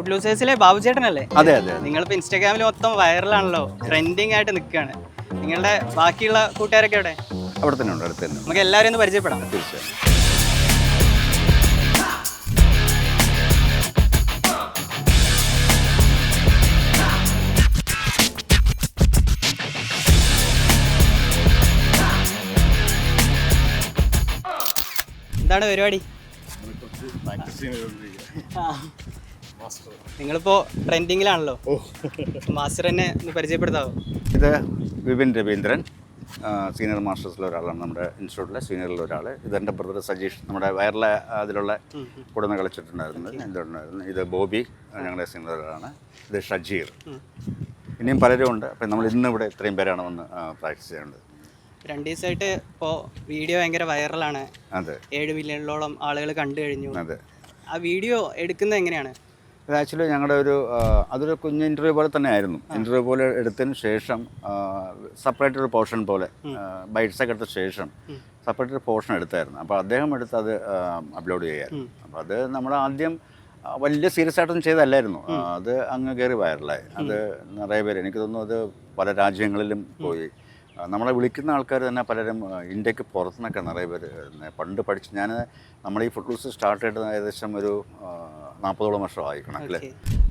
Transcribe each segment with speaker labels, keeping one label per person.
Speaker 1: Food ലൂസേഴ്സിലെ Babu ചേട്ടനല്ലേ?
Speaker 2: അതെ അതെ
Speaker 1: നിങ്ങളിപ്പോ ഇൻസ്റ്റാഗ്രാമിൽ മൊത്തം വൈറലാണല്ലോ ട്രെൻഡിങ് ആയിട്ട് നിൽക്കുകയാണ് നിങ്ങളുടെ ബാക്കിയുള്ള കൂട്ടുകാരൊക്കെ എവിടെ?
Speaker 2: അവിടെ തന്നെ ഉണ്ട് അടുത്ത് തന്നെ.
Speaker 1: നമുക്ക് എല്ലാവരും ഒന്ന് പരിചയപ്പെടാം.
Speaker 2: തീർച്ചയായും.
Speaker 1: എന്താണ് പരിപാടി. നിങ്ങളിപ്പോ ട്രെൻഡിങ്ങിലാണല്ലോ. മാസ്റ്റർ എന്നെ ഒന്ന് പരിചയപ്പെടുത്താവോ?
Speaker 2: ഇത് വിപിൻ രവീന്ദ്രൻ സീനിയർ മാസ്റ്റേഴ്സിലെ ഒരാളാണ് നമ്മുടെ ഇൻസ്റ്റിറ്റ്യൂട്ടിലെ സീനിയറിലെ ഒരാൾ ഇത് എന്റെ ബ്രദർ സജീഷ് നമ്മുടെ വയറിലെ അതിലുള്ള കൂടെ നിന്ന് കളിച്ചിട്ടുണ്ടായിരുന്നു. ഇത് ബോബി ഞങ്ങളുടെ സീനിയർ ഒരാളാണ്. ഇത് ഷജീർ. ഇനിയും പലരും ഉണ്ട് അപ്പം നമ്മൾ ഇന്ന് ഇവിടെ ഇത്രയും പേരാണ് വന്ന് പ്രാക്ടീസ് ചെയ്യേണ്ടത്.
Speaker 1: രണ്ട് ദിവസമായിട്ട് ഇപ്പോൾ വീഡിയോ ഭയങ്കര വൈറലാണ്
Speaker 2: അതെ.
Speaker 1: ഏഴ് മില്യണിലോളം ആളുകൾ കണ്ടു കഴിഞ്ഞു.
Speaker 2: അതെ.
Speaker 1: ആ വീഡിയോ എടുക്കുന്നത് എങ്ങനെയാണ്?
Speaker 2: ഇത് ആക്ച്വലി ഞങ്ങളുടെ ഒരു അതൊരു കുഞ്ഞ് ഇന്റർവ്യൂ പോലെ തന്നെ ആയിരുന്നു ഇന്റർവ്യൂ പോലെ എടുത്തതിന് ശേഷം സെപ്പറേറ്റ് ഒരു പോർഷൻ പോലെ ബൈറ്റ്സ് ഒക്കെ എടുത്ത ശേഷം സെപ്പറേറ്റ് ഒരു പോർഷൻ എടുത്തായിരുന്നു. അപ്പോൾ അദ്ദേഹം എടുത്ത് അത് അപ്ലോഡ് ചെയ്യായിരുന്നു. അപ്പോൾ അത് നമ്മൾ ആദ്യം വലിയ സീരിയസ് ആയിട്ടൊന്നും ചെയ്തല്ലായിരുന്നു. അത് അങ്ങ് കയറി വൈറലായി അത് നിറയെ പേര് എനിക്ക് തോന്നുന്നു അത് പല രാജ്യങ്ങളിലും പോയി. നമ്മളെ വിളിക്കുന്ന ആൾക്കാർ തന്നെ പലരും ഇന്ത്യയ്ക്ക് പുറത്തുനിന്നൊക്കെ നിറയെ പേര് പണ്ട് പഠിച്ച് ഞാൻ നമ്മൾ ഈ ലൂസ് സ്റ്റാർട്ട് ചെയ്തത് ഏകദേശം ഒരു നാൽപ്പതോളം വർഷം ആയിക്കണം
Speaker 1: അല്ലേ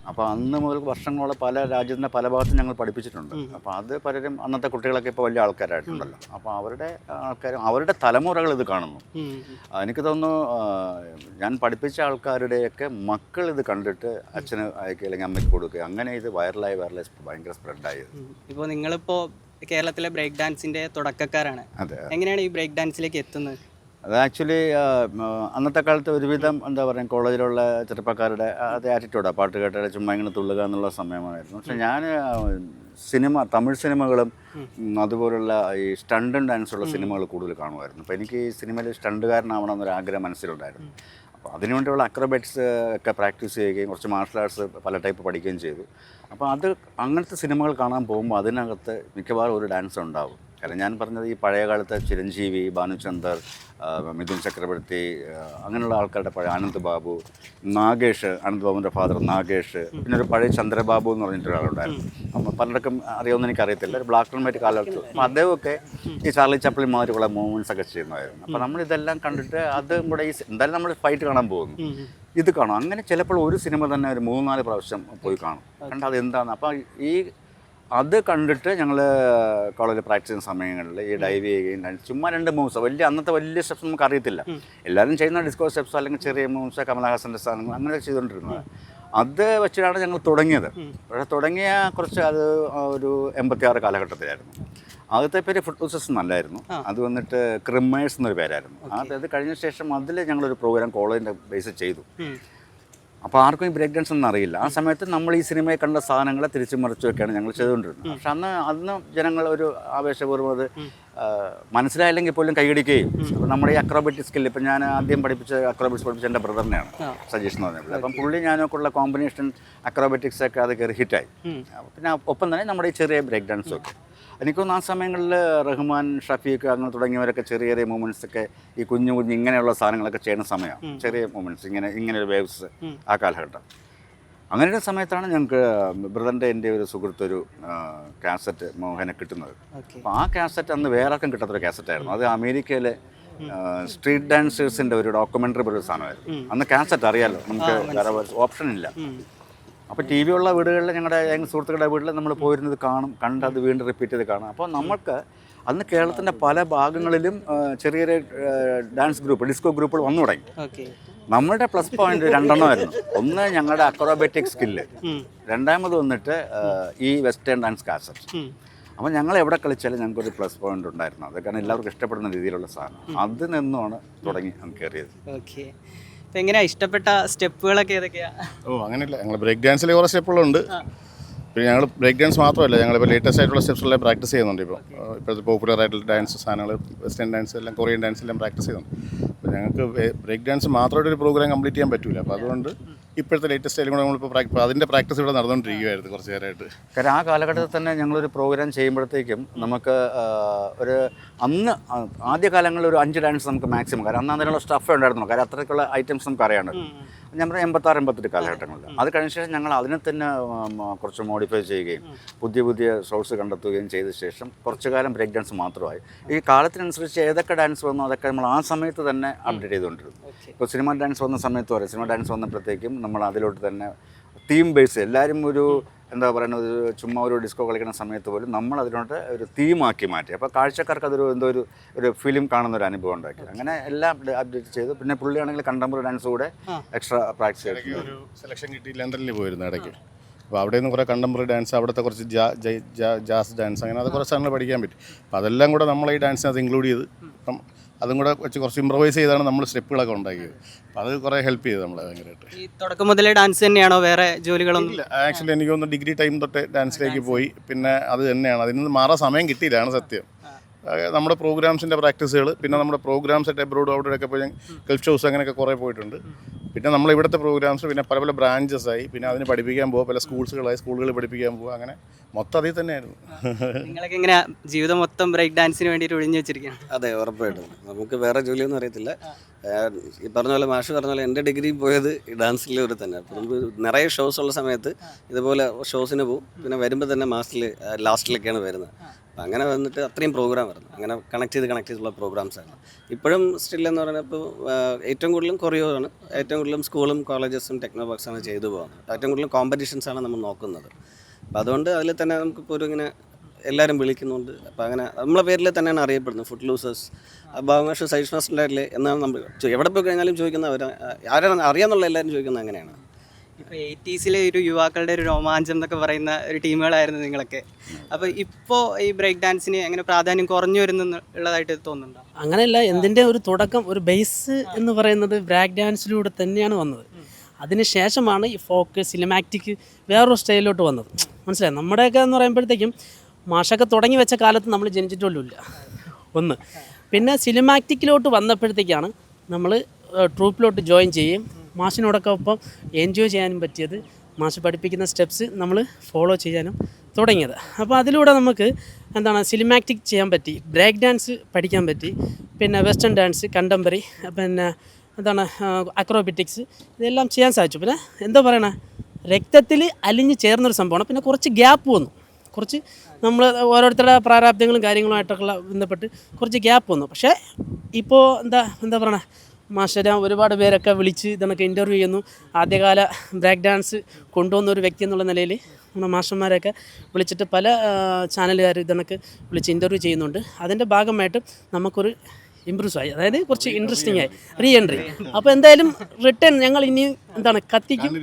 Speaker 2: അപ്പോൾ അന്ന് മുതൽ വർഷങ്ങളോളം പല രാജ്യത്തിന്റെ പല ഭാഗത്തും ഞങ്ങൾ പഠിപ്പിച്ചിട്ടുണ്ട്. അപ്പോൾ അത് പലരും അന്നത്തെ കുട്ടികളൊക്കെ ഇപ്പോൾ വലിയ ആൾക്കാരായിട്ടുണ്ടല്ലോ. അപ്പോൾ അവരുടെ ആൾക്കാരും അവരുടെ തലമുറകൾ ഇത് കാണുന്നു. എനിക്ക് തോന്നുന്നു ഞാൻ പഠിപ്പിച്ച ആൾക്കാരുടെയൊക്കെ മക്കൾ ഇത് കണ്ടിട്ട് അച്ഛന് അയക്കുക അല്ലെങ്കിൽ അമ്മയ്ക്ക് കൊടുക്കുക അങ്ങനെ ഇത് വൈറലായി വൈറലായി ഭയങ്കര സ്പ്രെഡായി.
Speaker 1: ഇപ്പോൾ നിങ്ങളിപ്പോൾ കേരളത്തിലെ ബ്രേക്ക് ഡാൻസിന്റെ തുടക്കക്കാരാണ്. എങ്ങനെയാണ് ഈ ബ്രേക്ക് ഡാൻസിലേക്ക് എത്തുന്നത്?
Speaker 2: അത് ആക്ച്വലി അന്നത്തെ കാലത്ത് ഒരുവിധം എന്താ പറയുക കോളേജിലുള്ള ചെറുപ്പക്കാരുടെ അതേ ആറ്റിറ്റ്യൂഡാണ് പാട്ട് കേട്ടാൽ ചുമ്മാ ഇങ്ങനെ തുള്ളുക എന്നുള്ള സമയമായിരുന്നു. പക്ഷെ ഞാൻ സിനിമ തമിഴ് സിനിമകളും അതുപോലുള്ള ഈ സ്റ്റണ്ടും ഡാൻസുള്ള സിനിമകൾ കൂടുതൽ കാണുമായിരുന്നു. അപ്പോൾ എനിക്ക് ഈ സിനിമയിൽ സ്റ്റണ്ടുകാരനാവണം എന്നൊരു ആഗ്രഹം മനസ്സിലുണ്ടായിരുന്നു. അപ്പോൾ അതിനുവേണ്ടിയുള്ള അക്രോബാറ്റ്സ് ഒക്കെ പ്രാക്ടീസ് ചെയ്യുകയും കുറച്ച് മാർഷൽ ആർട്സ് പല ടൈപ്പ് പഠിക്കുകയും ചെയ്തു. അപ്പോൾ അത് അങ്ങനത്തെ സിനിമകൾ കാണാൻ പോകുമ്പോൾ അതിനകത്ത് മിക്കവാറും ഒരു ഡാൻസ് ഉണ്ടാവും. കാരണം ഞാൻ പറഞ്ഞത് ഈ പഴയ കാലത്തെ ചിരഞ്ജീവി ഭാനുചന്ദർ മിഥുൻ ചക്രവർത്തി അങ്ങനെയുള്ള ആൾക്കാരുടെ പഴയ ആനന്ദ് ബാബു നാഗേഷ് ആനന്ദ് ബാബുവിന്റെ ഫാദർ നാഗേഷ് പിന്നെ ഒരു പഴയ ചന്ദ്രബാബു എന്ന് പറഞ്ഞിട്ട് ഒരാളുണ്ടായിരുന്നു. അപ്പം പലർക്കും അറിയാമെന്ന് എനിക്കറിയത്തില്ല. ഒരു ബ്ലാക്ക് ആൻഡ് വൈറ്റ് കാലത്ത് അപ്പം അദ്ദേഹമൊക്കെ ഈ ചാർലി ചപ്ലിൻ മാതിരിയുള്ള മൂവ്മെന്റ്സ് ഒക്കെ ചെയ്യുന്നതായിരുന്നു അപ്പം നമ്മളിതെല്ലാം കണ്ടിട്ട് അതും കൂടെ ഈ എന്തായാലും നമ്മൾ ഫൈറ്റ് കാണാൻ പോകുന്നു. ഇത് കാണും. അങ്ങനെ ചിലപ്പോൾ ഒരു സിനിമ തന്നെ ഒരു മൂന്ന് നാല് പ്രാവശ്യം പോയി കാണും. കണ്ട് അത് എന്താണ് അപ്പം ഈ അത് കണ്ടിട്ട് ഞങ്ങൾ കോളേജിൽ പ്രാക്ടീസ് ചെയ്യുന്ന സമയങ്ങളിൽ ഈ ഡൈവ് ചെയ്യുകയും ചുമ്മാ രണ്ട് മൂവ്സ് വലിയ അന്നത്തെ വലിയ സ്റ്റെപ്സ് നമുക്ക് അറിയത്തില്ല. എല്ലാവരും ചെയ്യുന്ന ഡിസ്കോ സ്റ്റെപ്സ് അല്ലെങ്കിൽ ചെറിയ മൂവ്സ് കമലഹാസന്റെ സാധനങ്ങൾ അങ്ങനെ ചെയ്തുകൊണ്ടിരുന്നത്. അത് വെച്ചിട്ടാണ് ഞങ്ങൾ തുടങ്ങിയത്. പക്ഷേ തുടങ്ങിയ കുറച്ച് അത് ഒരു എൺപത്തി ആറ് കാലഘട്ടത്തിലായിരുന്നു. ആദ്യത്തെ പേര് ഫുഡ് പ്രോസസ് നല്ലായിരുന്നു അത് വന്നിട്ട് ക്രിമേഴ്സ് എന്നൊരു പേരായിരുന്നു. അതായത് കഴിഞ്ഞ ശേഷം അതിൽ ഞങ്ങളൊരു പ്രോഗ്രാം കോളേജിന്റെ ബേസ് ചെയ്തു. അപ്പോൾ ആർക്കും ഈ ബ്രേക്ക് ഡാൻസ് ഒന്നും അറിയില്ല. ആ സമയത്ത് നമ്മൾ ഈ സിനിമയെ കണ്ട സാധനങ്ങളെ തിരിച്ചു മറിച്ചുമൊക്കെയാണ് ഞങ്ങൾ ചെയ്തുകൊണ്ടിരുന്നത്. പക്ഷെ അന്ന് അന്ന് ജനങ്ങൾ ഒരു ആവേശപൂർവം അത് മനസ്സിലായില്ലെങ്കിൽ പോലും കൈയടിക്കുകയും അപ്പോൾ നമ്മുടെ ഈ അക്രോബറ്റിക് സ്കിൽ ഇപ്പം ഞാൻ ആദ്യം പഠിപ്പിച്ച അക്രോബറ്റിക്സ് പഠിപ്പിച്ച എന്റെ ബ്രദറിനെയാണ് സജീഷ് എന്ന് പറഞ്ഞത് അപ്പം പുള്ളി ഞാനൊക്കെ ഉള്ള കോമ്പിനേഷൻ അക്രോബറ്റിക്സ് ഒക്കെ അത് കയറി ഹിറ്റായി പിന്നെ ഒപ്പം തന്നെ നമ്മുടെ ഈ ചെറിയ ബ്രേക്ക് ഡാൻസ് ഒക്കെ. എനിക്കൊന്ന് ആ സമയങ്ങളിൽ റഹ്മാൻ ഷഫീഖ് അങ്ങനെ തുടങ്ങിയവരൊക്കെ ചെറിയ ചെറിയ മൂവ്മെന്റ്സ് ഒക്കെ ഈ കുഞ്ഞു കുഞ്ഞു ഇങ്ങനെയുള്ള സാധനങ്ങളൊക്കെ ചെയ്യുന്ന സമയമാണ്. ചെറിയ മൂവ്മെന്റ്സ് ഇങ്ങനെ ഇങ്ങനെ ഒരു വേവ്സ് ആ കാലഘട്ടം. അങ്ങനെ ഒരു സമയത്താണ് ഞങ്ങൾക്ക് ബ്രദറിന്റെ എന്റെ ഒരു സുഹൃത്ത് ഒരു കാസറ്റ് മോഹനെ കിട്ടുന്നത്. അപ്പോൾ ആ കാസറ്റ് അന്ന് വേറെ ആർക്കും കിട്ടാത്തൊരു കാസറ്റായിരുന്നു അത് അമേരിക്കയിലെ സ്ട്രീറ്റ് ഡാൻസേഴ്സിന്റെ ഒരു ഡോക്യുമെന്ററി പോലൊരു സാധനമായിരുന്നു. അന്ന് കാസറ്റ് അറിയാലോ? നമുക്ക് വേറെ ഓപ്ഷൻ ഇല്ല. അപ്പോൾ ടി വി ഉള്ള വീടുകളിൽ ഞങ്ങളുടെ സുഹൃത്തുക്കളുടെ വീട്ടിൽ നമ്മൾ പോയിരുന്നത് കാണും കണ്ട് അത് വീണ്ടും റിപ്പീറ്റ് ചെയ്ത് കാണും. അപ്പോൾ നമുക്ക് അന്ന് കേരളത്തിന്റെ പല ഭാഗങ്ങളിലും ചെറിയ ചെറിയ ഡാൻസ് ഗ്രൂപ്പ് ഡിസ്കോ ഗ്രൂപ്പുകൾ വന്നു തുടങ്ങി. നമ്മളുടെ പ്ലസ് പോയിന്റ് രണ്ടെണ്ണമായിരുന്നു ഒന്ന് ഞങ്ങളുടെ അക്രോബാറ്റിക് സ്കില്ല് രണ്ടാമത് വന്നിട്ട് ഈ വെസ്റ്റേൺ ഡാൻസ് കാസറ്റ് അപ്പോൾ ഞങ്ങൾ എവിടെ കളിച്ചാലും ഞങ്ങൾക്കൊരു പ്ലസ് പോയിന്റ് ഉണ്ടായിരുന്നു. അത് കാരണം എല്ലാവർക്കും ഇഷ്ടപ്പെടുന്ന രീതിയിലുള്ള സാധനം. അതിൽ നിന്നുമാണ് തുടങ്ങി കയറിയത്.
Speaker 1: ഓക്കെ. ഇപ്പം എങ്ങനെയാ ഇഷ്ടപ്പെട്ട സ്റ്റെപ്പുകളൊക്കെ ഏതൊക്കെയാ?
Speaker 3: ഓ അങ്ങനെയല്ല. ഞങ്ങൾ ബ്രേക്ക് ഡാൻസിൽ കുറേ സ്റ്റെപ്പുകളുണ്ട്. പിന്നെ ഞങ്ങൾ ബ്രേക്ക് ഡാൻസ് മാത്രമല്ല ഞങ്ങളിപ്പോൾ ലേറ്റസ്റ്റ് ആയിട്ടുള്ള സ്റ്റെപ്സെല്ലാം പ്രാക്ടീസ് ചെയ്യുന്നുണ്ട് ഇപ്പോൾ ഇപ്പോഴത്തെ പോപ്പുലർ ആയിട്ടുള്ള ഡാൻസ് സാധനങ്ങൾ വെസ്റ്റേൺ ഡാൻസ് എല്ലാം കൊറിയൻ ഡാൻസ് എല്ലാം പ്രാക്ടീസ് ചെയ്യുന്നുണ്ട്. അപ്പോൾ ഞങ്ങൾക്ക് ബ്രേക്ക് ഡാൻസ് മാത്രമായിട്ട് ഒരു പ്രോഗ്രാം കംപ്ലീറ്റ് ചെയ്യാൻ പറ്റില്ല അപ്പോൾ അതുകൊണ്ട് ഇപ്പോഴത്തെ ലേറ്റസ്റ്റ് സ്റ്റൈലും കൂടെ നമ്മളിപ്പോൾ പ്രാക്ടീസ് അതിന്റെ പ്രാക്ടീസ് ഇവിടെ നടന്നുകൊണ്ടിരിക്കുകയായിരുന്നു കുറച്ച് നേരമായിട്ട്
Speaker 2: കാരണം ആ കാലഘട്ടത്തിൽ തന്നെ ഞങ്ങളൊരു പ്രോഗ്രാം ചെയ്യുമ്പോഴത്തേക്കും നമുക്ക് ഒരു അന്ന് ആദ്യ കാലങ്ങളിൽ ഒരു അഞ്ച് ഡാൻസ് നമുക്ക് മാക്സിമം കാരണം അന്ന് അതിനുള്ള സ്റ്റഫ് ഉണ്ടായിരുന്നു കാരണം അത്രയ്ക്കുള്ള ഐറ്റംസ് നമുക്ക് അറിയാണ്ട്. ഞാൻ പറഞ്ഞ എൺപത്താറ് എൺപത്തെട്ട് കാലഘട്ടങ്ങളിൽ അത് കഴിഞ്ഞ ശേഷം ഞങ്ങൾ അതിനെ തന്നെ കുറച്ച് മോഡിഫൈ ചെയ്യുകയും പുതിയ പുതിയ സോഴ്സ് കണ്ടെത്തുകയും ചെയ്ത ശേഷം കുറച്ചു കാലം ബ്രേക്ക് ഡാൻസ് മാത്രമായി. ഈ കാലത്തിനനുസരിച്ച് ഏതൊക്കെ ഡാൻസ് വന്നോ അതൊക്കെ നമ്മൾ ആ സമയത്ത് തന്നെ അപ്ഡേറ്റ് ചെയ്തുകൊണ്ടിരുന്നു. ഇപ്പോൾ സിനിമ ഡാൻസ് വന്ന സമയത്ത് വരെ സിനിമ ഡാൻസ് വന്നപ്പോഴത്തേക്കും നമ്മൾ അതിലോട്ട് തന്നെ തീം ബേസ് എല്ലാവരും ഒരു എന്താ പറയുന്നത് ഒരു ചുമ്മാ ഒരു ഡിസ്കോ കളിക്കുന്ന സമയത്ത് പോലും നമ്മൾ അതിനോട്ട് ഒരു തീമാക്കി മാറ്റി. അപ്പോൾ കാഴ്ചക്കാർക്ക് അതൊരു എന്തോ ഒരു ഒരു ഫിലിം കാണുന്ന ഒരു അനുഭവം ഉണ്ടാക്കി. അങ്ങനെ എല്ലാം അപ്ഡേറ്റ് ചെയ്തു. പിന്നെ പുള്ളിയാണെങ്കിൽ കണ്ടംപററി ഡാൻസ് കൂടെ എക്സ്ട്രാ പ്രാക്ടീസ് ചെയ്തു
Speaker 3: ഒരു സെലക്ഷൻ കിട്ടി ലണ്ടനിൽ പോയിരുന്നു ഇടയ്ക്ക്. അപ്പോൾ അവിടെ നിന്ന് കുറേ കണ്ടംപററി ഡാൻസ് അവിടുത്തെ കുറച്ച് ജാ ജയ്- ജാ- ജാസ് ഡാൻസ് അങ്ങനെ അത് കുറച്ച് സാധനങ്ങൾ പഠിക്കാൻ പറ്റും. അപ്പോൾ അതെല്ലാം കൂടെ നമ്മൾ ഈ ഡാൻസിനകത്ത് ഇൻക്ലൂഡ് ചെയ്ത്. ഇപ്പം അതും കൂടെ വെച്ച് കുറച്ച് ഇമ്പ്രവൈസ് ചെയ്താണ് നമ്മൾ സ്റ്റെപ്പുകളൊക്കെ ഉണ്ടാക്കിയത്. അപ്പോൾ അത് കുറേ ഹെൽപ്പ് ചെയ്തു നമ്മളെ ഭയങ്കരമായിട്ട്
Speaker 1: ഈ തുടക്കം മുതലേ ഡാൻസ് തന്നെയാണോ വേറെ ജോലികളൊന്നും?
Speaker 3: ഇല്ല ആക്ച്വലി എനിക്ക് തോന്നുന്നു ഡിഗ്രി ടൈം തൊട്ട് ഡാൻസിലേക്ക് പോയി. പിന്നെ അത് തന്നെയാണ്. അതിൽ നിന്ന് മാറാൻ സമയം കിട്ടിയില്ലാണ് സത്യം. നമ്മുടെ പ്രോഗ്രാംസിന്റെ പ്രാക്ടീസുകൾ പിന്നെ നമ്മുടെ പ്രോഗ്രാംസ് ആയിട്ട് എബ്രോഡ് അവിടെയൊക്കെ പോയി ഗൾഫ് ഷോസ് അങ്ങനെയൊക്കെ കുറേ പോയിട്ടുണ്ട്. പിന്നെ നമ്മൾ ഇവിടുത്തെ പ്രോഗ്രാംസ് പിന്നെ പല പല ബ്രാഞ്ചസ് ആയി. പിന്നെ അതിന് പഠിപ്പിക്കാൻ പോകുക പല സ്കൂൾസുകളായി സ്കൂളുകളിൽ പഠിപ്പിക്കാൻ പോകുക അങ്ങനെ മൊത്തം അതിൽ തന്നെയായിരുന്നു.
Speaker 1: നിങ്ങളൊക്കെ ഇങ്ങനെ ജീവിതം മൊത്തം ബ്രേക്ക് ഡാൻസിന് വേണ്ടിയിട്ട് ഒഴിഞ്ഞു വെച്ചിരിക്കുകയാണ്
Speaker 4: അതെ ഉറപ്പായിട്ടും. നമുക്ക് വേറെ ജോലിയൊന്നും അറിയത്തില്ല. ഈ പറഞ്ഞ പോലെ മാഷ് പറഞ്ഞ പോലെ എന്റെ ഡിഗ്രി പോയത് ഈ ഡാൻസിലെ ഒരു തന്നെ. അപ്പോൾ നമുക്ക് നിറയെ ഷോസ് ഉള്ള സമയത്ത് ഇതുപോലെ ഷോസിന് പോകും. പിന്നെ വരുമ്പോൾ തന്നെ മാസത്തിൽ ലാസ്റ്റിലൊക്കെയാണ് വരുന്നത്. അപ്പം അങ്ങനെ വന്നിട്ട് അത്രയും പ്രോഗ്രാം വരുന്നു അങ്ങനെ കണക്ട് ചെയ്ത് കണക്ട് ചെയ്തുള്ള പ്രോഗ്രാംസ് ആണ് ഇപ്പോഴും സ്റ്റിൽ എന്ന് ഇപ്പോൾ ഏറ്റവും കൂടുതലും കൊറിയോ ആണ്. ഏറ്റവും കൂടുതലും സ്കൂളും കോളേജസും ടെക്നോ ആണ് ചെയ്തു പോകുന്നത്. ഏറ്റവും കൂടുതലും കോമ്പറ്റീഷൻസ് ആണ് നമ്മൾ നോക്കുന്നത്. അപ്പോൾ അതുകൊണ്ട് അതിൽ തന്നെ നമുക്കിപ്പോൾ ഒരു ഇങ്ങനെ എല്ലാവരും വിളിക്കുന്നുണ്ട്. അപ്പോൾ അങ്ങനെ നമ്മളെ പേരിൽ തന്നെയാണ് അറിയപ്പെടുന്നത്. ഫുഡ് ലൂസേഴ്സ് ഭാവമാഷ സൈസ് ഉണ്ടായിട്ടില്ലേ എന്നാണ് നമ്മൾ എവിടെ പോയി കഴിഞ്ഞാലും ചോദിക്കുന്ന അവർ ആരാണ് അറിയാമെന്നുള്ള എല്ലാവരും ചോദിക്കുന്നത് അങ്ങനെയാണ്.
Speaker 1: ഇപ്പോൾ എയ്റ്റീസിലെ ഒരു യുവാക്കളുടെ ഒരു രോമാഞ്ചം എന്നൊക്കെ പറയുന്ന ഒരു ടീമുകളായിരുന്നു നിങ്ങളൊക്കെ. അപ്പോൾ ഇപ്പോൾ ഈ ബ്രേക്ക് ഡാൻസിന് എങ്ങനെ പ്രാധാന്യം കുറഞ്ഞു വരുന്നു ഉള്ളതായിട്ട് തോന്നുന്നുണ്ടോ?
Speaker 5: അങ്ങനെയല്ല എന്തിന്റെ ഒരു തുടക്കം ഒരു ബേസ് എന്ന് പറയുന്നത് ബ്രേക്ക് ഡാൻസിലൂടെ തന്നെയാണ് വന്നത്. അതിനുശേഷമാണ് ഈ ഫോക്ക് സിനിമാറ്റിക് വേറൊരു സ്റ്റൈലിലോട്ട് വന്നത്. മനസ്സിലായി? നമ്മുടെയൊക്കെ എന്ന് പറയുമ്പോഴത്തേക്കും മാഷൊക്കെ തുടങ്ങി വെച്ച കാലത്ത് നമ്മൾ ജനിച്ചിട്ടൊന്നുമില്ല. ഒന്ന്. പിന്നെ സിനിമാറ്റിക്കിലോട്ട് വന്നപ്പോഴത്തേക്കാണ് നമ്മൾ ട്രൂപ്പിലോട്ട് ജോയിൻ ചെയ്യും മാഷിനോടൊക്കെ ഒപ്പം എൻജോയ് ചെയ്യാനും പറ്റിയത്. മാഷ് പഠിപ്പിക്കുന്ന സ്റ്റെപ്സ് നമ്മൾ ഫോളോ ചെയ്യാനും തുടങ്ങിയത്. അപ്പോൾ അതിലൂടെ നമുക്ക് എന്താണ് സിനിമാറ്റിക് ചെയ്യാൻ പറ്റി ബ്രേക്ക് ഡാൻസ് പഠിക്കാൻ പറ്റി പിന്നെ വെസ്റ്റേൺ ഡാൻസ് കണ്ടംപററി പിന്നെ എന്താണ് അക്രോബറ്റിക്സ് ഇതെല്ലാം ചെയ്യാൻ സാധിച്ചു. പിന്നെ എന്താ പറയണേ രക്തത്തിൽ അലിഞ്ഞ് ചേർന്നൊരു സംഭവമാണ്. പിന്നെ കുറച്ച് ഗ്യാപ്പ് വന്നു. കുറച്ച് നമ്മൾ ഓരോരുത്തരുടെ പ്രാരാബ്ദങ്ങളും കാര്യങ്ങളുമായിട്ടൊക്കെ ബന്ധപ്പെട്ട് കുറച്ച് ഗ്യാപ്പ് വന്നു. പക്ഷേ ഇപ്പോൾ എന്താ എന്താ പറയണേ മാഷര ഒരുപാട് പേരൊക്കെ വിളിച്ച് ഇതൊക്കെ ഇന്റർവ്യൂ ചെയ്യുന്നു. ആദ്യകാല ബ്രേക്ക് ഡാൻസ് കൊണ്ടുവന്ന ഒരു വ്യക്തി എന്നുള്ള നിലയിൽ നമ്മുടെ മാഷന്മാരെയൊക്കെ വിളിച്ചിട്ട് പല ചാനലുകാർ ഇതൊക്കെ വിളിച്ച് ഇന്റർവ്യൂ ചെയ്യുന്നുണ്ട്. അതിന്റെ ഭാഗമായിട്ട് നമുക്കൊരു ഇമ്പ്രൂവ് ആയി. അതായത് കുറച്ച് ഇൻട്രസ്റ്റിംഗ് ആയി. റീ എൻട്രി അപ്പോൾ എന്തായാലും റിട്ടേൺ ഞങ്ങൾ ഇനി എന്താണ് കത്തിക്കും.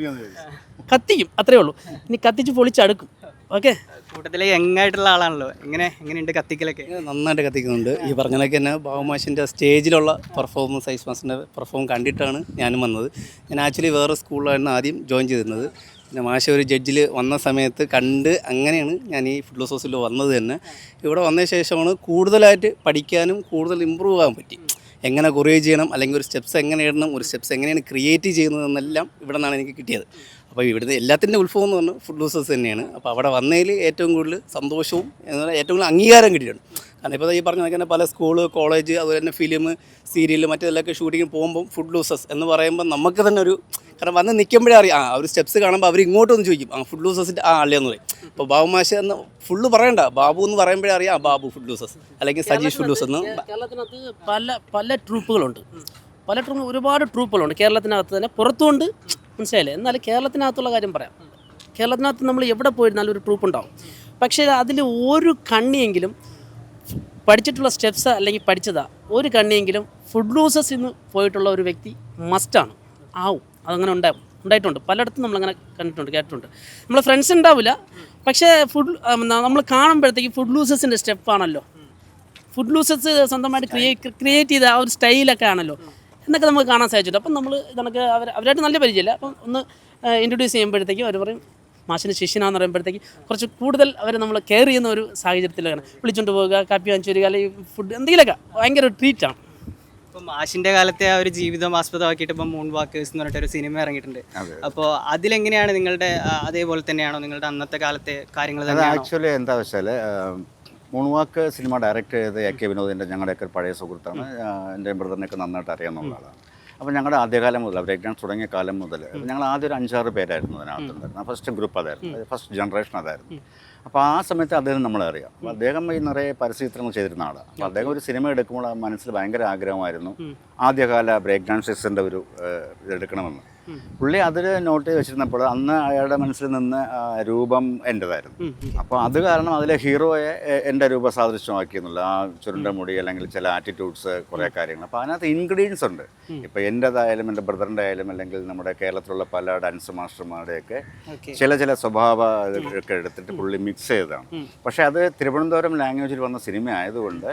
Speaker 5: കത്തിക്കും. അത്രേ ഉള്ളൂ. ഇനി കത്തിച്ച് പൊളിച്ചടുക്കും. ഓക്കെ.
Speaker 1: കൂട്ടത്തിലേക്ക് യങ്ങായിട്ടുള്ള ആളാണല്ലോ. എങ്ങനെ എങ്ങനെയുണ്ട് കത്തിക്കലൊക്കെ.
Speaker 6: നന്നായിട്ട് കത്തിക്കുന്നുണ്ട്. ഈ പറഞ്ഞതൊക്കെ തന്നെ ബാബുമാഷിന്റെ സ്റ്റേജിലുള്ള പെർഫോമൻസ് ഐസ് മാസിന്റെ പെർഫോം കണ്ടിട്ടാണ് ഞാനും വന്നത്. ഞാൻ ആക്ച്വലി വേറെ സ്കൂളിലായിരുന്നു ആദ്യം ജോയിൻ ചെയ്തിരുന്നത്. പിന്നെ മാഷ ഒരു ജഡ്ജിൽ വന്ന സമയത്ത് കണ്ട് അങ്ങനെയാണ് ഞാൻ ഈ ഫുഡ് സോസിൽ വന്നത് തന്നെ. ഇവിടെ വന്ന ശേഷമാണ് കൂടുതലായിട്ട് പഠിക്കാനും കൂടുതൽ ഇമ്പ്രൂവ് ആകാൻ പറ്റി. എങ്ങനെ കുറേ ചെയ്യണം അല്ലെങ്കിൽ ഒരു സ്റ്റെപ്സ് എങ്ങനെ ഇടണം ഒരു സ്റ്റെപ്സ് എങ്ങനെയാണ് ക്രിയേറ്റ് ചെയ്യുന്നതെന്നെല്ലാം ഇവിടെ നിന്നാണ് എനിക്ക് കിട്ടിയത്. അപ്പോൾ ഇവിടുന്ന് എല്ലാത്തിന്റെ ഉത്ഭവം എന്ന് പറഞ്ഞാൽ ഫുഡ് ലൂസേഴ്സ് തന്നെയാണ്. അപ്പോൾ അവിടെ വന്നതിൽ ഏറ്റവും കൂടുതൽ സന്തോഷവും എന്ന് പറഞ്ഞാൽ ഏറ്റവും കൂടുതൽ അംഗീകാരം കിട്ടിയിട്ടുണ്ട്. കാരണം ഇപ്പോൾ ഈ പറഞ്ഞ തന്നെ പല സ്കൂൾ കോളേജ് അതുപോലെ തന്നെ ഫിലിം സീരിയൽ മറ്റേതിലൊക്കെ ഷൂട്ടിങ്ങിന് പോകുമ്പം ഫുഡ് ലൂസേഴ്സ് എന്ന് പറയുമ്പോൾ നമുക്ക് തന്നെ ഒരു കാരണം വന്ന് നിൽക്കുമ്പോഴേ അറിയാം ആ ഒരു സ്റ്റെപ്സ് കാണുമ്പോൾ അവർ ഇങ്ങോട്ടൊന്ന് ചോദിക്കും. ആ ഫുഡ് ലൂസേഴ്സിന്റെ ആ അള്ളിയെന്ന് പറയും. ഇപ്പോൾ ബാബു മാഷ എന്ന് ഫുള്ള് പറയണ്ട. ബാബു എന്ന് പറയുമ്പോഴേ അറിയാം ആ ബാബു ഫുഡ് ലൂസേഴ്സ് അല്ലെങ്കിൽ സജീഷ് ഫുഡ് ലൂസേഴ്സ് എന്ന്.
Speaker 5: കേരളത്തിനകത്ത് പല പല ട്രൂപ്പുകളുണ്ട് പല ട്രൂപ്പ് ഒരുപാട് ട്രൂപ്പുകളുണ്ട് കേരളത്തിനകത്ത് തന്നെ. പുറത്തുകൊണ്ട് മനസ്സിലായില്ലേ? എന്നാൽ കേരളത്തിനകത്തുള്ള കാര്യം പറയാം. കേരളത്തിനകത്ത് നമ്മൾ എവിടെ പോയിരുന്നാലും ഒരു ട്രൂപ്പ് ഉണ്ടാവും. പക്ഷേ അതിൽ ഒരു കണ്ണിയെങ്കിലും പഠിച്ചിട്ടുള്ള സ്റ്റെപ്സ് അല്ലെങ്കിൽ പഠിച്ചതാ ഒരു കണ്ണിയെങ്കിലും ഫുഡ് ലൂസസ് ഇന്ന് പോയിട്ടുള്ള ഒരു വ്യക്തി മസ്റ്റാണ് ആവും. അതങ്ങനെ ഉണ്ട് ഉണ്ടായിട്ടുണ്ട്. പലയിടത്തും നമ്മളങ്ങനെ കണ്ടിട്ടുണ്ട് കേട്ടിട്ടുണ്ട്. നമ്മളെ ഫ്രണ്ട്സ് ഉണ്ടാവില്ല. പക്ഷേ ഫുഡ് നമ്മൾ കാണുമ്പോഴത്തേക്ക് ഫുഡ് ലൂസസിന്റെ സ്റ്റെപ്പാണല്ലോ ഫുഡ് ലൂസേഴ്സ് സ്വന്തമായിട്ട് ക്രിയേറ്റ് ക്രിയേറ്റ് ചെയ്ത ആ ഒരു സ്റ്റൈലൊക്കെ ആണല്ലോ. എന്നൊക്കെ നമുക്ക് കാണാൻ സാധിച്ചിട്ടുണ്ട്. അപ്പം നമ്മൾ നമുക്ക് അവർ അവരായിട്ട് നല്ല പരിചയമില്ല. അപ്പം ഒന്ന് ഇൻട്രൊഡ്യൂസ് ചെയ്യുമ്പോഴത്തേക്കും അവർ പറയും മാഷിന് ശിഷ്യനാന്ന് പറയുമ്പോഴത്തേക്ക് കുറച്ച് കൂടുതൽ അവർ നമ്മൾ കെയർ ചെയ്യുന്ന ഒരു സാഹചര്യത്തിലാണ്. വിളിച്ചുകൊണ്ട് പോവുക കാപ്പി വാങ്ങിച്ചു വരിക അല്ലെങ്കിൽ ഫുഡ് എന്തെങ്കിലുമൊക്കെ ഭയങ്കര ഒരു ട്രീറ്റാണ്
Speaker 1: ഇപ്പം മാഷിന്റെ കാലത്തെ ആ ഒരു ജീവിതം ആസ്പദമാക്കിയിട്ട് ഇപ്പം മൂൺ വാക്കേഴ്സ് എന്ന് പറഞ്ഞിട്ട് ഒരു സിനിമ ഇറങ്ങിയിട്ടുണ്ട്. അപ്പോൾ അതിലെങ്ങനെയാണ് നിങ്ങളുടെ അതേപോലെ തന്നെയാണോ നിങ്ങളുടെ അന്നത്തെ കാലത്തെ കാര്യങ്ങൾ
Speaker 2: ആക്ച്വലി എന്താ വെച്ചാൽ മൂൺവാക്ക് സിനിമ ഡയറക്റ്റ് ചെയ്ത് എ കെ വിനോദിന്റെ ഞങ്ങളുടെയൊക്കെ ഒരു പഴയ സുഹൃത്താണ്. എന്റെ ബ്രദറിനെയൊക്കെ നന്നായിട്ട് അറിയാവുന്ന ആളാണ് അപ്പോൾ ഞങ്ങളുടെ ആദ്യകാലം മുതൽ ബ്രേക്ക് ഡാൻസ് തുടങ്ങിയ കാലം മുതൽ ഞങ്ങൾ ആദ്യം ഒരു അഞ്ചാറ് പേരായിരുന്നു അതിനകത്തുണ്ടായിരുന്നത് ഫസ്റ്റ് ഗ്രൂപ്പ് അതായിരുന്നു. ഫസ്റ്റ് ജനറേഷൻ അതായിരുന്നു. അപ്പോൾ ആ സമയത്ത് അദ്ദേഹം നമ്മളെ അറിയാം. അപ്പോൾ അദ്ദേഹം ഈ നിറയെ പരസ്യചിത്രങ്ങൾ ചെയ്തിരുന്ന ആളാണ്. അപ്പോൾ അദ്ദേഹം ഒരു സിനിമ എടുക്കുമ്പോൾ ആ മനസ്സിൽ ഭയങ്കര ആഗ്രഹമായിരുന്നു. ആദ്യകാല ബ്രേക്ക് ഡാൻസേഴ്സിന്റെ ഒരു ഇതെടുക്കണമെന്ന് പുള്ളി അതിൽ നോട്ട് ചെയ്ത് വെച്ചിരുന്നപ്പോൾ അന്ന് അയാളുടെ മനസ്സിൽ നിന്ന് രൂപം എന്റെതായിരുന്നു അപ്പോൾ അത് കാരണം അതിലെ ഹീറോയെ എന്റെ എന്റെ രൂപസാദൃശ്യമാക്കി എന്നുള്ള ആ ചുരുണ്ട മുടി അല്ലെങ്കിൽ ചില ആറ്റിറ്റ്യൂഡ്സ് കുറേ കാര്യങ്ങൾ. അപ്പോൾ അതിനകത്ത് ഇൻഗ്രീഡിയൻസ് ഉണ്ട്. ഇപ്പോൾ എന്റെതായാലും എന്റെ ബ്രദറിന്റെ ആയാലും അല്ലെങ്കിൽ നമ്മുടെ കേരളത്തിലുള്ള പല ഡാൻസ് മാസ്റ്റർമാരുടെയൊക്കെ ചില ചില സ്വഭാവ ഒക്കെ എടുത്തിട്ട് പുള്ളി മിക്സ് ചെയ്തതാണ്. പക്ഷേ അത് തിരുവനന്തപുരം ലാംഗ്വേജിൽ വന്ന സിനിമ ആയതുകൊണ്ട്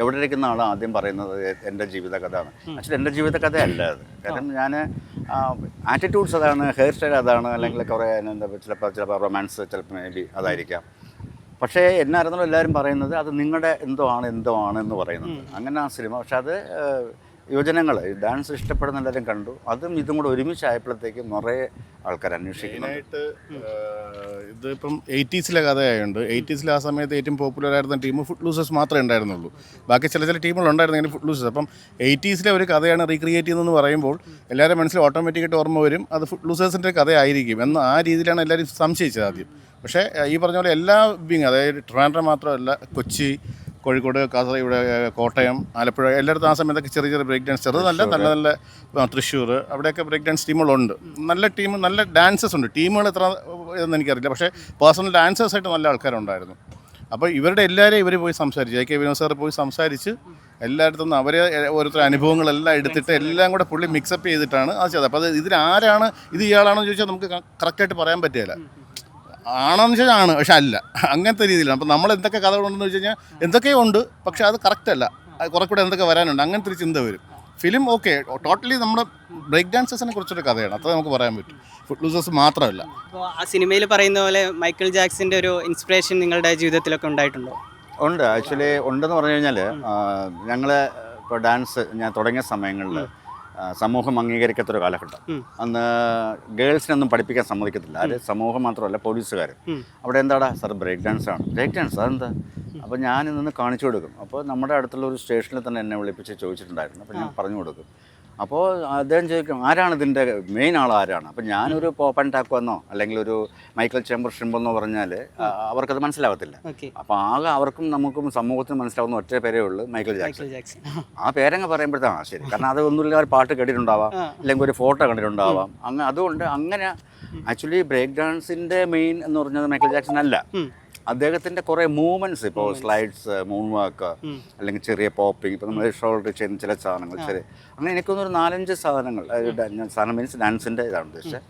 Speaker 2: എവിടെ ഇരിക്കുന്ന ആൾ ആദ്യം പറയുന്നത് എന്റെ ജീവിതകഥ ആണ് ആക്ച്വലി എന്റെ ജീവിതകഥയല്ല അത്. കാരണം ഞാൻ ആറ്റിറ്റ്യൂഡ്സ് അതാണ് ഹെയർ സ്റ്റൈൽ അതാണ് അല്ലെങ്കിൽ കുറേ എന്താ ചിലപ്പോൾ ചിലപ്പോൾ റൊമാൻസ് ചിലപ്പോൾ മേ ബി അതായിരിക്കാം. പക്ഷേ എന്നായിരുന്നാലും എല്ലാവരും പറയുന്നത് അത് നിങ്ങളുടെ എന്തോ ആണ് എന്തോ ആണ് എന്ന് പറയുന്നത് അങ്ങനെ ആ സിനിമ പക്ഷെ അത് യുവജനങ്ങൾ ഡാൻസ് ഇഷ്ടപ്പെടുന്ന എല്ലാവരും കണ്ടു. അതും ഇതും കൂടെ ഒരുമിച്ചായപ്പോഴത്തേക്ക് നിറയെ ആൾക്കാർ അന്വേഷിക്കുന്നുണ്ട്.
Speaker 3: മെയിനായിട്ട് ഇതിപ്പം എയ്റ്റീസിലെ കഥയായുണ്ട് എയ്റ്റീസിൽ ആ സമയത്ത് ഏറ്റവും പോപ്പുലർ ആയിരുന്ന ടീം ഫുഡ് ലൂസേഴ്സ് മാത്രമേ ഉണ്ടായിരുന്നുള്ളൂ. ബാക്കി ചില ചില ടീമുകളുണ്ടായിരുന്നെങ്കിൽ ഫുഡ് ലൂസേഴ്സ് അപ്പം എയ്റ്റീസിലെ ഒരു കഥയാണ് റീക്രിയേറ്റ് ചെയ്യുന്നതെന്ന് പറയുമ്പോൾ എല്ലാവരും മനസ്സിൽ ഓട്ടോമാറ്റിക്കായിട്ട് ഓർമ്മ വരും അത് ഫുഡ് ലൂസേഴ്സിന്റെ കഥയായിരിക്കും എന്ന് ആ രീതിയിലാണ് എല്ലാവരും സംശയിച്ചത് ആദ്യം. പക്ഷേ ഈ പറഞ്ഞ പോലെ എല്ലാ ബീങ് അതായത് ട്രിവാൻഡ്രം മാത്രമല്ല കൊച്ചി കോഴിക്കോട് കാസർഗോഡ് ഇവിടെ കോട്ടയം ആലപ്പുഴ എല്ലായിടത്തും ആ സമയത്തൊക്കെ ചെറിയ ചെറിയ ബ്രേക്ക് ഡാൻസ് നല്ല നല്ല നല്ല തൃശ്ശൂർ അവിടെയൊക്കെ ബ്രേക്ക് ഡാൻസ് ടീമുകളുണ്ട് നല്ല ടീം നല്ല ഡാൻസേഴ്സ് ഉണ്ട്. ടീമുകൾ എത്ര എന്ന് എനിക്കറിയില്ല. പക്ഷേ പേഴ്സണൽ ഡാൻസേഴ്സായിട്ട് നല്ല ആൾക്കാരുണ്ടായിരുന്നു. അപ്പോൾ ഇവരുടെ എല്ലാവരെയും ഇവർ പോയി സംസാരിച്ചു എ കെ വിനോദ് സാർ പോയി സംസാരിച്ച് എല്ലായിടത്തും നിന്ന് അവരെ ഓരോരുത്തരുടെ അനുഭവങ്ങളെല്ലാം എടുത്തിട്ട് എല്ലാം കൂടെ പുള്ളി മിക്സപ്പ് ചെയ്തിട്ടാണ് അത് ചെയ്തത്. അപ്പോൾ അത് ഇതിലാരാണ് ഇത് ഇയാളാണെന്ന് ചോദിച്ചാൽ നമുക്ക് കറക്റ്റായിട്ട് പറയാൻ പറ്റില്ല ആണെന്ന് വെച്ചാൽ ആണ് പക്ഷെ അല്ല. അങ്ങനത്തെ രീതിയിലാണ്. അപ്പം നമ്മൾ എന്തൊക്കെ കഥകളുണ്ടെന്ന് വെച്ച് കഴിഞ്ഞാൽ എന്തൊക്കെയോ ഉണ്ട് പക്ഷെ അത് കറക്റ്റ് അല്ല. അത് കുറെ കൂടെ എന്തൊക്കെ വരാനുണ്ട് അങ്ങനത്തെ ഒരു ചിന്ത വരും. ഫിലിം ഓക്കെ ടോട്ടലി നമ്മുടെ ബ്രേക്ക് ഡാൻസേഴ്സിനെ കുറിച്ചൊരു കഥയാണ്. അത്ര നമുക്ക് പറയാൻ പറ്റും. ഫുഡ് ലൂസേഴ്സ് മാത്രമല്ല.
Speaker 1: അപ്പോൾ ആ സിനിമയിൽ പറയുന്ന പോലെ മൈക്കിൾ ജാക്സിന്റെ ഒരു ഇൻസ്പിറേഷൻ നിങ്ങളുടെ ജീവിതത്തിലൊക്കെ ഉണ്ടായിട്ടുണ്ടോ?
Speaker 2: ഉണ്ട്. ആക്ച്വലി ഉണ്ടെന്ന് പറഞ്ഞു കഴിഞ്ഞാൽ ഞങ്ങൾ ഇപ്പോൾ ഡാൻസ് ഞാൻ തുടങ്ങിയ സമയങ്ങളിൽ സമൂഹം അംഗീകരിക്കാത്തൊരു കാലഘട്ടം. അന്ന് ഗേൾസിനൊന്നും പഠിപ്പിക്കാൻ സമ്മതിക്കത്തില്ല. അത് സമൂഹം മാത്രമല്ല പോലീസുകാർ അവിടെ എന്താടാ? സാർ ബ്രേക്ക് ഡാൻസ് ആണ്. ബ്രേക്ക് ഡാൻസ് അതെന്താ? അപ്പോൾ ഞാൻ നിന്ന് കാണിച്ചു കൊടുക്കും. അപ്പോൾ നമ്മുടെ അടുത്തുള്ള ഒരു സ്റ്റേഷനിൽ തന്നെ എന്നെ വിളിപ്പിച്ച് ചോദിച്ചിട്ടുണ്ടായിരുന്നു. അപ്പോൾ ഞാൻ പറഞ്ഞു കൊടുക്കും. അപ്പോൾ അദ്ദേഹം ചോദിക്കും ആരാണ് ഇതിന്റെ മെയിൻ ആൾ ആരാണ്? അപ്പോൾ ഞാനൊരു പോപ്പൻ ടാക്കോ എന്നോ അല്ലെങ്കിൽ ഒരു മൈക്കിൾ ചേംബർ ഷിംബെന്നോ പറഞ്ഞാൽ അവർക്കത് മനസ്സിലാവത്തില്ല. അപ്പോൾ ആകെ അവർക്കും നമുക്കും സമൂഹത്തിന് മനസ്സിലാവുന്ന ഒറ്റ പേരേ ഉള്ളൂ മൈക്കിൾ ജാക്സൺ. ആ. പേരങ്ങ് പറയുമ്പോഴത്തേക്കാണ് ശരി. കാരണം അത് ഒന്നുമില്ല ഒരു പാട്ട് കേട്ടിട്ടുണ്ടാവാം. അല്ലെങ്കിൽ ഒരു ഫോട്ടോ കണ്ടിട്ടുണ്ടാവാം. അങ്ങ് അതുകൊണ്ട് അങ്ങനെ ആക്ച്വലി ബ്രേക്ക് ഡാൻസിന്റെ മെയിൻ എന്ന് പറഞ്ഞത് മൈക്കിൾ ജാക്സൺ അല്ല.
Speaker 1: ഉം.
Speaker 2: കുറെ മൂവ്മെന്റ്സ് ഇപ്പോൾ സ്ലൈഡ്സ് മൂൺ വാക്ക് അല്ലെങ്കിൽ ചെറിയ പോപ്പിംഗ് ഇപ്പൊ നമ്മൾ ഷോൾഡർ ചെയ്യുന്ന ചില സാധനങ്ങൾ ചെറിയ അങ്ങനെ എനിക്കൊന്നും ഒരു നാലഞ്ച് സാധനങ്ങൾ സാധനം മീൻസ് ഡാൻസിന്റെ ഇതാണ് ഉദ്ദേശിച്ചത്.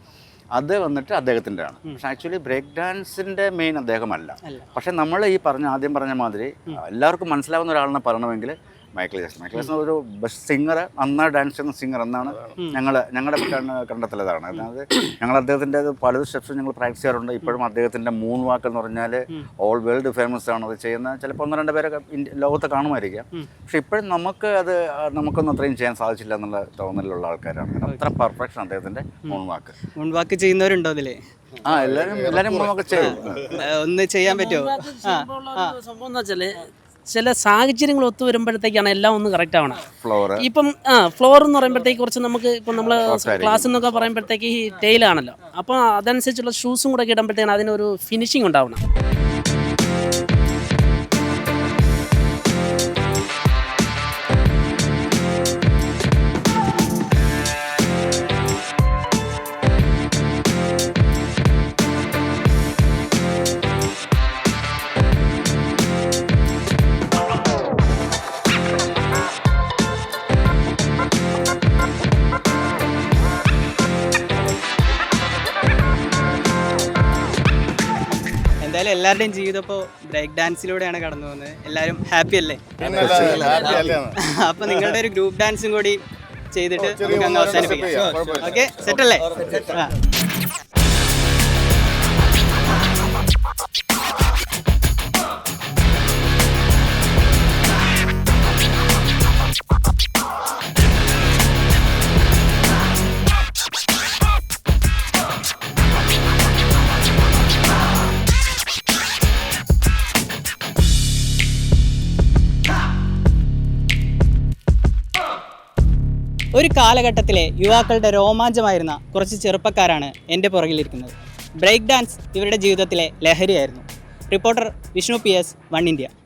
Speaker 2: അത് വന്നിട്ട് അദ്ദേഹത്തിന്റെ ആണ് പക്ഷെ ആക്ച്വലി ബ്രേക്ക് ഡാൻസിന്റെ മെയിൻ അദ്ദേഹമല്ല. പക്ഷെ നമ്മൾ ഈ പറഞ്ഞ ആദ്യം പറഞ്ഞ മാതിരി എല്ലാവർക്കും മനസ്സിലാവുന്ന ഒരാളിനെ പറയണമെങ്കിൽ മൈക്കിൾ ജാക്സൺ. മൈക്കിൾ ജാക്സൺ ഒരു ബെസ്റ്റ് സിംഗർ നന്നായി ഡാൻസ് ചെയ്യുന്ന സിംഗർ എന്നാണ് ഞങ്ങൾ ഞങ്ങളുടെ കണ്ണ് കണ്ടെത്തലതാണ്. അതായത് ഞങ്ങൾ അദ്ദേഹത്തിന്റെ പല സ്റ്റെപ്സും ഞങ്ങൾ പ്രാക്ടീസ് ചെയ്യാറുണ്ട്. ഇപ്പോഴും അദ്ദേഹത്തിന്റെ മൂന്ന് വാക്ക് എന്ന് പറഞ്ഞാൽ ഓൾ വേൾഡ് ഫേമസ് ആണ്. അത് ചെയ്യുന്ന ചിലപ്പോൾ ഒന്ന് രണ്ട് പേരൊക്കെ ഇന്ത്യ ലോകത്ത് കാണുമായിരിക്കാം. പക്ഷെ ഇപ്പോഴും നമുക്ക് അത് നമുക്കൊന്നും അത്രയും ചെയ്യാൻ സാധിച്ചില്ല എന്നുള്ള തോന്നലുള്ള ആൾക്കാരാണ്. അത്ര പെർഫെക്ഷൻ അദ്ദേഹത്തിന്റെ മൂന്ന് വാക്ക്.
Speaker 1: മൂന്ന് വാക്ക് ചെയ്യുന്നവരുണ്ടോ അതിലേ
Speaker 2: ആ ചെയ്യും.
Speaker 1: ഏ, ഒന്ന് ചെയ്യാൻ പറ്റുമോ?
Speaker 5: സംഭവം എന്ന് വെച്ചാൽ ചില സാഹചര്യങ്ങൾ ഒത്തു വരുമ്പോഴത്തേക്കാണ് എല്ലാം ഒന്ന് കറക്റ്റ് ആവണം.
Speaker 2: ഫ്ലോർ
Speaker 5: ഇപ്പം ആ ഫ്ലോർ എന്ന് പറയുമ്പോഴത്തേക്ക് കുറച്ച് നമുക്ക് ഇപ്പം നമ്മൾ ക്ലാസ് എന്നൊക്കെ പറയുമ്പോഴത്തേക്ക് ഈ ടെയിലാണല്ലോ അപ്പോൾ അതനുസരിച്ചുള്ള ഷൂസും കൂടെ ഒക്കെ ഇടുമ്പോഴത്തേക്ക് അതിനൊരു ഫിനിഷിംഗ് ഉണ്ടാവണം
Speaker 1: എന്തായാലും എല്ലാവരുടെയും ജീവിതം ഇപ്പോൾ ബ്രേക്ക് ഡാൻസിലൂടെയാണ് കടന്നു പോകുന്നത്. എല്ലാവരും ഹാപ്പി അല്ലേ? അപ്പൊ നിങ്ങളുടെ ഒരു ഗ്രൂപ്പ് ഡാൻസും കൂടി ചെയ്തിട്ട് നമുക്ക് അങ്ങ് അവസാനിപ്പിക്കാം. ഓക്കെ സെറ്റ് അല്ലേ? കാലഘട്ടത്തിലെ യുവാക്കളുടെ രോമാഞ്ചമായിരുന്ന കുറച്ച് ചെറുപ്പക്കാരാണ് എന്റെ പുറകിലിരിക്കുന്നത്. ബ്രേക്ക് ഡാൻസ് ഇവരുടെ ജീവിതത്തിലെ ലഹരിയായിരുന്നു. Reporter Vishnu P S One India.